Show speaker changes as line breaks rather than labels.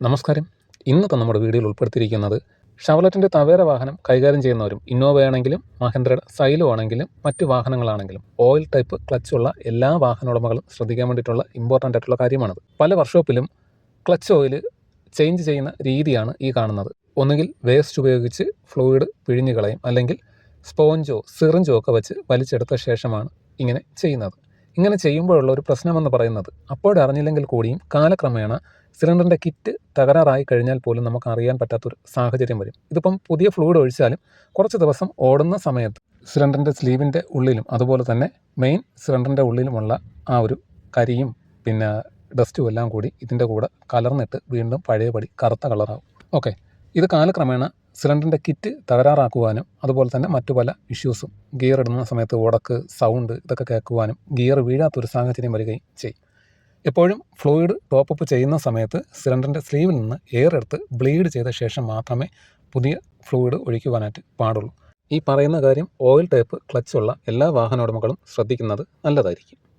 നമസ്കാരം. ഇന്നത്തെ നമ്മുടെ വീഡിയോയിൽ ഉൾപ്പെടുത്തിയിരിക്കുന്നത് ഷവലറ്റിന്റെ തവേര വാഹനം കൈകാര്യം ചെയ്യുന്നവരും ഇന്നോവയാണെങ്കിലും മഹേന്ദ്രയുടെ സൈലോ ആണെങ്കിലും മറ്റു വാഹനങ്ങളാണെങ്കിലും ഓയിൽ ടൈപ്പ് ക്ലച്ച് ഉള്ള എല്ലാ വാഹന ഉടമകളും ശ്രദ്ധിക്കാൻ വേണ്ടിയിട്ടുള്ള ഇമ്പോർട്ടന്റ് ആയിട്ടുള്ള കാര്യമാണത്. പല വർക്ക്ഷോപ്പിലും ക്ലച്ച് ഓയിൽ ചേഞ്ച് ചെയ്യുന്ന രീതിയാണ് ഈ കാണുന്നത്. ഒന്നുകിൽ വേസ്റ്റ് ഉപയോഗിച്ച് ഫ്ലൂയിഡ് പിഴിഞ്ഞു കളയും അല്ലെങ്കിൽ സ്പോഞ്ചോ സിറിഞ്ചോ ഒക്കെ വെച്ച് വലിച്ചെടുത്ത ശേഷമാണ് ഇങ്ങനെ ചെയ്യുന്നത്. ഇങ്ങനെ ചെയ്യുമ്പോഴുള്ള ഒരു പ്രശ്നമെന്ന് പറയുന്നത്. അപ്പോഴറിഞ്ഞില്ലെങ്കിൽ കൂടിയും കാലക്രമേണ സിലിണ്ടറിന്റെ കിറ്റ് തകരാറായി കഴിഞ്ഞാൽ പോലും നമുക്ക് അറിയാൻ പറ്റാത്തൊരു സാഹചര്യം വരും. ഇതിപ്പം പുതിയ ഫ്ലൂയിഡ് ഒഴിച്ചാലും കുറച്ച് ദിവസം ഓടുന്ന സമയത്ത് സിലിണ്ടറിന്റെ സ്ലീവിന്റെ ഉള്ളിലും അതുപോലെ തന്നെ മെയിൻ സിലിണ്ടറിന്റെ ഉള്ളിലുമുള്ള ആ ഒരു കരിയും പിന്നെ ഡസ്റ്റും എല്ലാം കൂടി ഇതിന്റെ കൂടെ കലർന്നിട്ട് വീണ്ടും പഴയപടി കറുത്ത കളറാവും. ഓക്കെ. ഇത് കാലക്രമേണ സിലിണ്ടറിന്റെ കിറ്റ് തകരാറാക്കുവാനും അതുപോലെ തന്നെ മറ്റു പല ഇഷ്യൂസും ഗിയർ ഇടുന്ന സമയത്ത് ഉടക്ക് സൗണ്ട് ഇതൊക്കെ കേൾക്കുവാനും ഗിയർ വീഴാത്തൊരു സാഹചര്യം വരികയും ചെയ്യും. എപ്പോഴും ഫ്ലൂയിഡ് ടോപ്പ് ചെയ്യുന്ന സമയത്ത് സിലിണ്ടറിന്റെ സ്ലീവിൽ നിന്ന് എയർ എടുത്ത് ബ്ലീഡ് ചെയ്ത ശേഷം മാത്രമേ പുതിയ ഫ്ലൂയിഡ് ഒഴിക്കുവാനായിട്ട് പാടുള്ളൂ. ഈ പറയുന്ന കാര്യം ഓയിൽ ടൈപ്പ് ക്ലച്ചുള്ള എല്ലാ വാഹന ഉടമകളും ശ്രദ്ധിക്കുന്നത് നല്ലതായിരിക്കും.